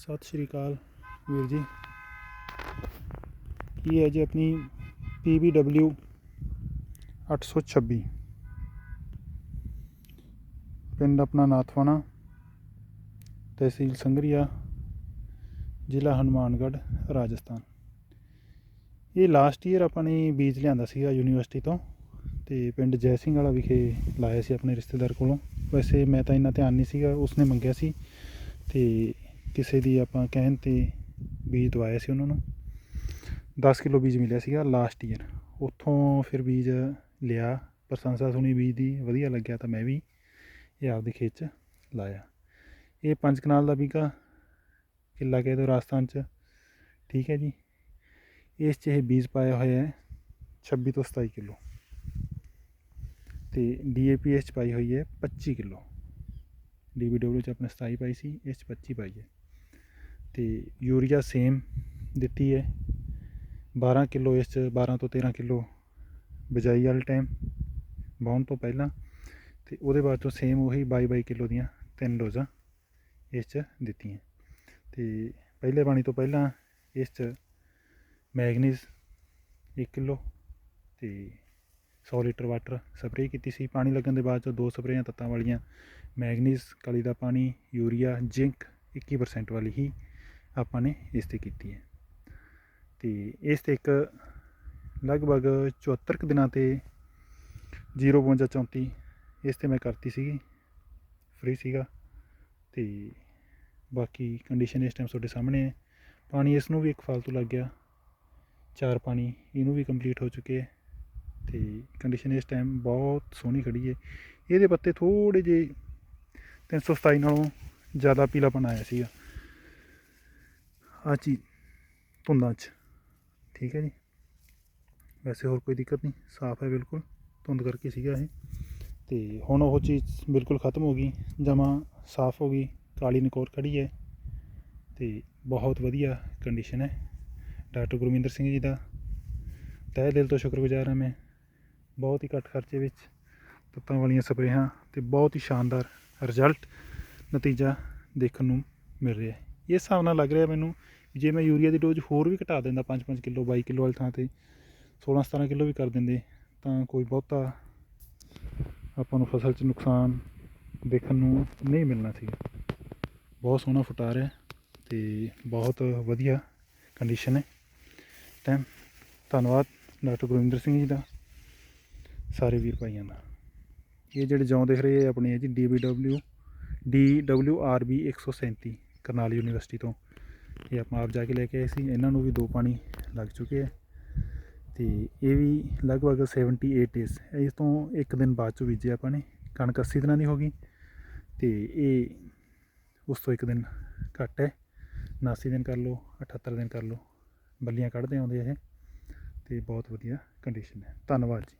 ਸਤਿ ਸ਼੍ਰੀ ਅਕਾਲ ਵੀਰ ਜੀ। ਇਹ ਹੈ ਜੀ ਆਪਣੀ PBW 826 ਪਿੰਡ ਆਪਣਾ ਨਾਥਵਾਣਾ ਤਹਿਸੀਲ ਸੰਗਰੀਆ, ਜ਼ਿਲ੍ਹਾ ਹਨੂਮਾਨਗੜ੍ਹ, ਰਾਜਸਥਾਨ। ਇਹ ਲਾਸਟ ਈਅਰ ਆਪਾਂ ਨੇ ਬੀਜ ਲਿਆਂਦਾ ਸੀਗਾ ਯੂਨੀਵਰਸਿਟੀ ਤੋਂ ਤੇ ਪਿੰਡ ਜੈ ਸਿੰਘ ਵਾਲਾ ਵਿਖੇ ਲਾਇਆ ਸੀ ਆਪਣੇ ਰਿਸ਼ਤੇਦਾਰ ਕੋਲੋਂ। ਵੈਸੇ ਮੈਂ ਤਾਂ ਇੰਨਾ ਧਿਆਨ ਨਹੀਂ ਸੀਗਾ, ਉਸਨੇ ਮੰਗਿਆ ਸੀ ਤੇ ਕਿਸੇ ਦੀ ਆਪਾਂ ਕਹਿਣ ਤੇ ਬੀਜ ਦਵਾਇਆ ਸੀ ਉਹਨਾਂ ਨੂੰ। 10 ਕਿਲੋ ਬੀਜ ਮਿਲਿਆ ਸੀਗਾ ਲਾਸਟ ਈਅਰ ਉੱਥੋਂ ਫਿਰ ਬੀਜ ਲਿਆ, ਪ੍ਰਸ਼ੰਸਾ ਸੁਣੀ ਬੀਜ ਦੀ, ਵਧੀਆ ਲੱਗਿਆ ਤਾਂ ਮੈਂ ਵੀ ਇਹ ਆਪਦੇ ਖੇਤ 'ਚ ਲਾਇਆ। ਇਹ ਪੰਜ ਕਨਾਲ ਦਾ ਬੀਗਾ, ਕਿੱਲਾ ਕਹਿ ਦਿਓ ਰਾਜਸਥਾਨ 'ਚ। ਠੀਕ ਹੈ ਜੀ। ਇਸ 'ਚ ਇਹ ਬੀਜ ਪਾਇਆ ਹੋਇਆ ਹੈ 26 ਤੋਂ 27 ਕਿਲੋ। ਤੇ ਡੀਏਪੀ ਇਸ 'ਚ ਪਾਈ ਹੋਈ ਹੈ 25 ਕਿਲੋ। ਡੀਬੀਡਬਲਯੂ 'ਚ ਆਪਣੇ 27 ਪਾਈ ਸੀ, ਇਸ 'ਚ 25 ਪਾਈ ਹੈ। ਤੇ ਯੂਰੀਆ ਸੇਮ ਦਿੱਤੀ ਹੈ। 12 ਕਿਲੋ ਇਸ 'ਚ 12 ਤੋਂ 13 ਕਿਲੋ ਬਜਾਈ ਵਾਲੇ ਟਾਈਮ ਬਾਉਣ ਤੋਂ ਪਹਿਲਾਂ ਤੇ ਉਹਦੇ ਬਾਅਦ ਤੋਂ ਸੇਮ ਉਹੀ 22 22 ਕਿਲੋ ਦੀਆਂ ਤਿੰਨ ਡੋਜ਼ਾਂ ਇਸ 'ਚ ਦਿੱਤੀਆਂ। ਤੇ ਪਹਿਲੇ ਪਾਣੀ ਤੋਂ ਪਹਿਲਾਂ ਇਸ 'ਚ ਮੈਗਨੀਜ਼ 1 ਕਿਲੋ ਤੇ 100 ਲੀਟਰ ਵਾਟਰ ਸਪਰੇਅ ਕੀਤੀ ਸੀ। ਪਾਣੀ ਲੱਗਣ ਦੇ ਬਾਅਦ 'ਚੋਂ ਦੋ ਸਪਰੇਆਂ ਤੱਤਾਂ ਵਾਲੀਆਂ ਮੈਗਨੀਜ਼ ਕਲੀ ਦਾ ਪਾਣੀ, ਯੂਰੀਆ ਜ਼ਿੰਕ 21% ਵਾਲੀ ਹੀ ਆਪਾਂ ਨੇ ਇਸ ਤੇ ਕੀਤੀ ਹੈ। ਤੇ ਇਸ ਤੇ ਇੱਕ ਲਗਭਗ 74 ਕੁ ਦਿਨਾਂ ਤੇ 05234 ਇਸ ਤੇ ਮੈਂ ਕਰਤੀ ਸੀਗੀ ਫ੍ਰੀ ਸੀਗਾ। ਤੇ ਬਾਕੀ ਕੰਡੀਸ਼ਨ ਇਸ ਟਾਈਮ ਤੁਹਾਡੇ ਸਾਹਮਣੇ ਹੈ। ਪਾਣੀ ਇਸ ਨੂੰ ਵੀ ਇੱਕ ਫਾਲਤੂ ਲੱਗ ਗਿਆ। ਚਾਰ ਪਾਣੀ ਇਹਨੂੰ ਵੀ ਕੰਪਲੀਟ ਹੋ ਚੁੱਕੇ ਹੈ। ਤੇ ਕੰਡੀਸ਼ਨ ਇਸ ਟਾਈਮ ਬਹੁਤ ਸੋਹਣੀ ਖੜੀ ਹੈ। ਇਹਦੇ ਪੱਤੇ ਥੋੜੇ ਜਿਹੇ 327 ਨਾਲੋਂ ਜ਼ਿਆਦਾ ਪੀਲਾਪਨ ਆਇਆ ਸੀਗਾ। ਆ ਚੀਜ਼ ਧੁੰਦਾਂ 'ਚ। ਠੀਕ ਹੈ ਜੀ। ਵੈਸੇ ਹੋਰ ਕੋਈ ਦਿੱਕਤ ਨਹੀਂ। ਸਾਫ਼ ਹੈ ਬਿਲਕੁਲ। ਧੁੰਦ ਕਰਕੇ ਸੀਗਾ ਇਹ। ਤੇ ਹੁਣ ਉਹ ਚੀਜ਼ ਬਿਲਕੁਲ ਖਤਮ ਹੋ ਗਈ। ਜਮਾ ਸਾਫ਼ ਹੋ ਗਈ। ਕਾਲੀ ਨਕੋਰ ਖੜੀ ਹੈ। ਤੇ ਬਹੁਤ ਵਧੀਆ ਕੰਡੀਸ਼ਨ ਹੈ। ਡਾਕਟਰ ਗੁਰਮਿੰਦਰ ਸਿੰਘ ਜੀ ਦਾ। ਤਹਿ ਦਿਲ ਤੋਂ ਸ਼ੁਕਰਗੁਜ਼ਾਰ ਹਾਂ ਮੈਂ। ਬਹੁਤ ਹੀ ਘੱਟ ਖਰਚੇ ਵਿੱਚ ਤੱਤਾਂ ਵਾਲੀਆਂ ਸਪਰੇਹਾਂ ਤੇ ਬਹੁਤ ਹੀ ਸ਼ਾਨਦਾਰ ਰਿਜ਼ਲਟ ਨਤੀਜਾ ਦੇਖਣ ਨੂੰ ਮਿਲ ਰਿਹਾ ਹੈ। ਇਸ ਹਿਸਾਬ ਨਾਲ ਲੱਗ ਰਿਹਾ ਮੈਨੂੰ ਜੇ ਮੈਂ ਯੂਰੀਆ ਦੀ ਡੋਜ਼ ਹੋਰ ਵੀ ਘਟਾ ਦਿੰਦਾ 5-5 ਕਿਲੋ 22 ਕਿਲੋ ਵਾਲੀ ਥਾਂ ਤੇ 16-17 ਕਿਲੋ ਵੀ ਕਰ ਦਿੰਦੇ, ਤਾਂ ਕੋਈ ਬਹੁਤਾ ਆਪਾਂ ਨੂੰ ਫਸਲ 'ਚ ਨੁਕਸਾਨ ਦੇਖਣ ਨੂੰ ਨਹੀਂ ਮਿਲਣਾ ਸੀ। ਬਹੁਤ ਸੋਹਣਾ ਫੁਟਾ ਰਿਹਾ ਤੇ ਬਹੁਤ ਵਧੀਆ ਕੰਡੀਸ਼ਨ ਹੈ। ਤਾਂ ਧੰਨਵਾਦ ਡਾਕਟਰ ਗੁਰਵਿੰਦਰ ਸਿੰਘ ਜੀ ਦਾ, ਸਾਰੇ ਵੀਰ ਭਾਈਆਂ ਦਾ। ਇਹ ਜਿਹੜੇ ਜੌਂ ਦਿਖ ਰਹੇ ਆ ਆਪਣੇ ਹੈ ਜੀ DBW DWRB 137 ਕਰਨਾਲ ਯੂਨੀਵਰਸਿਟੀ ਤੋਂ। ਇਹ ਆਪਾਂ ਆਪ ਜਾ ਕੇ ਲੈ ਕੇ ਆਏ ਸੀ। ਇਹਨਾਂ ਨੂੰ ਵੀ ਦੋ ਪਾਣੀ ਲੱਗ ਚੁੱਕੇ ਆ। ਤੇ ਇਹ ਵੀ ਲਗਭਗ 78 ਡੇਜ਼ ਇਸ ਤੋਂ ਇੱਕ ਦਿਨ ਬਾਅਦ ਚ ਬੀਜਿਆ ਆਪਾਂ ਨੇ। ਕਣਕ 80 ਦਿਨਾਂ ਦੀ ਹੋ ਗਈ। ਤੇ ਇਹ ਉਸ ਤੋਂ ਇੱਕ ਦਿਨ ਘੱਟ ਹੈ। 79 ਦਿਨ ਕਰ ਲਓ 78 ਦਿਨ ਕਰ ਲਓ। ਬੱਲੀਆਂ ਕੱਢਦੇ ਆਉਂਦੇ ਇਹ। ਤੇ ਬਹੁਤ ਵਧੀਆ ਕੰਡੀਸ਼ਨ ਹੈ। ਧੰਨਵਾਦ ਜੀ।